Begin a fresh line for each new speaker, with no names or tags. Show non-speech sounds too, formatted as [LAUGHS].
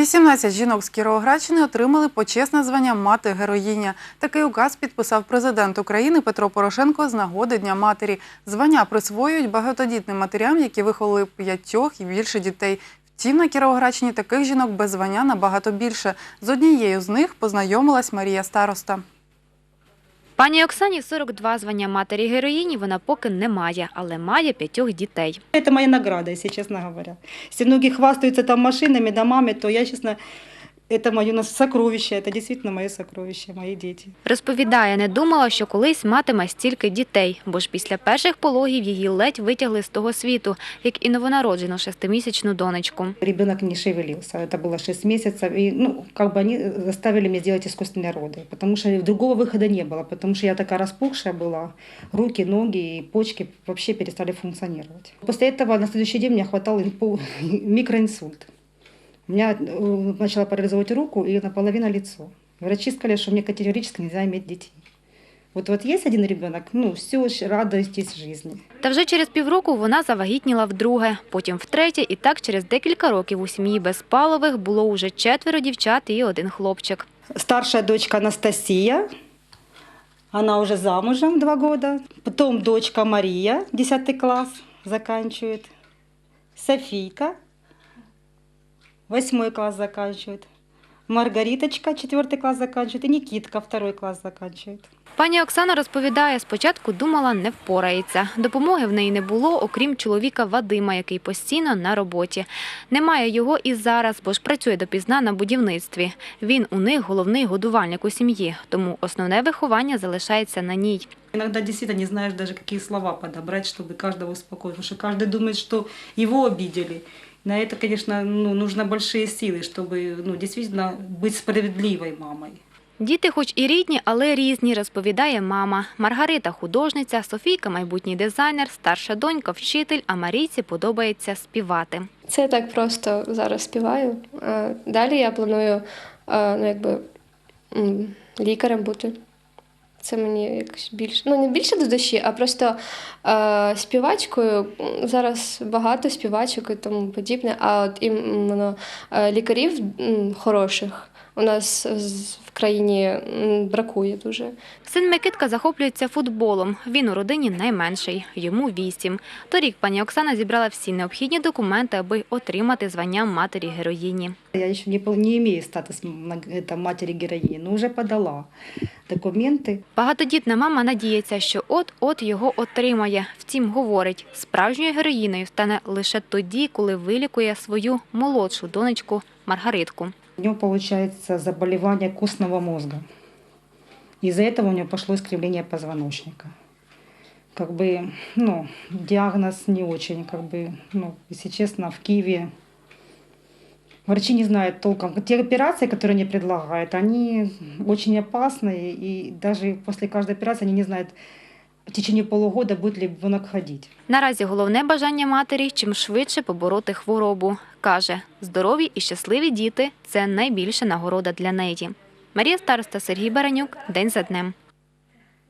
18 жінок з Кіровоградщини отримали почесне звання мати героїня. Такий указ підписав президент України Петро Порошенко з нагоди Дня матері. Звання присвоюють багатодітним матерям, які виховали п'ятьох і більше дітей. Втім, на Кіровоградщині таких жінок без звання набагато більше. З однією з них познайомилась Марія Староста.
Пані Оксані 42 звання матері героїні вона поки не має, але має п'ятьох дітей.
Це моя награда, якщо чесно говоря. Если многие хвастаются там машинами, домами, то я, честно, это мое нас- сокровище, это действительно мое сокровище, мои дети.
Розповідає, не думала, що колись матиме стільки дітей, бо ж після перших пологів її ледь витягли з того світу, як і новонароджену шестимісячну донечку.
Ребенок не шевелился, это было 6 месяцев, и, ну, как бы они заставили меня сделать искусственные роды, потому что другого выхода не было, потому что я такая распухшая была, руки, ноги и почки вообще перестали функционировать. После этого на следующий день мне хватал пол- микроинсульт. [LAUGHS] У меня э, начала парализовать руку и наполовину лицо. Врачи сказали, что мне категорически нельзя иметь детей. Вот, вот есть один ребенок, ну, все, ж радуйтесь жизни.
Та вже через півроку вона завагітніла вдруге, потім втретє, і так через декілька років у сім'ї Безпалових було уже четверо дівчат і один хлопчик.
Старшая дочка Анастасия, она уже замужем два года. Потом дочка Мария, 10 класс, заканчивает. Софийка, 8 класс заканчивает. Маргариточка, 4 класс заканчивает. И Никитка, 2 класс заканчивает.
Пані Оксана розповідає, спочатку думала, не впорається. Допомоги в неї не було, окрім чоловіка Вадима, який постійно на роботі. Немає його і зараз, бо ж працює допізна на будівництві. Він у них головний годувальник у сім'ї, тому основне виховання залишається на ній.
Иногда действительно не знаешь даже, какие слова подобрать, чтобы каждого успокоить. Потому что каждый думает, что его обидели. На это, конечно, ну, нужно большие силы, чтобы ну, действительно быть справедливой мамой.
Діти, хоч і рідні, але різні, розповідає мама. Маргарита художниця, Софійка майбутній дизайнер, старша донька вчитель, а Марійці подобається співати.
Це я так просто зараз співаю. Е, Далі я планую е, ну, якби, м, лікарем бути. Це мені якось більше, ну не більше до душі, а просто е, співачкою. Зараз багато співачок і тому подібне, а от іменно е, лікарів хороших у нас в країні бракує дуже.
Син Микитка захоплюється футболом. Він у родині найменший, йому вісім. Торік пані Оксана зібрала всі необхідні документи, аби отримати звання матері героїні.
Я еще не, имею статус м- это, матери героини, подала документы.
Багатодітна мама надіється, що от-от його отримає. Втім, говорить, справжньою героїною стане лише тоді, коли вилікує свою молодшу донечку Маргаритку.
У него получается заболевание костного мозга. Из-за этого у него пошло искривление позвоночника. Как бы, ну, диагноз не очень, как бы, ну, если честно, в Киеве врачи не знают толком. Те операции, которые они предлагают, они очень опасные, и даже после каждой операции они не знают в течение полугода, будет ли ребенок ходить.
Наразі головне бажання матері чим швидше побороти хворобу. Каже, здорові і щасливі діти це найбільша нагорода для неї. Марія Староста, Сергій Баранюк. День за днем.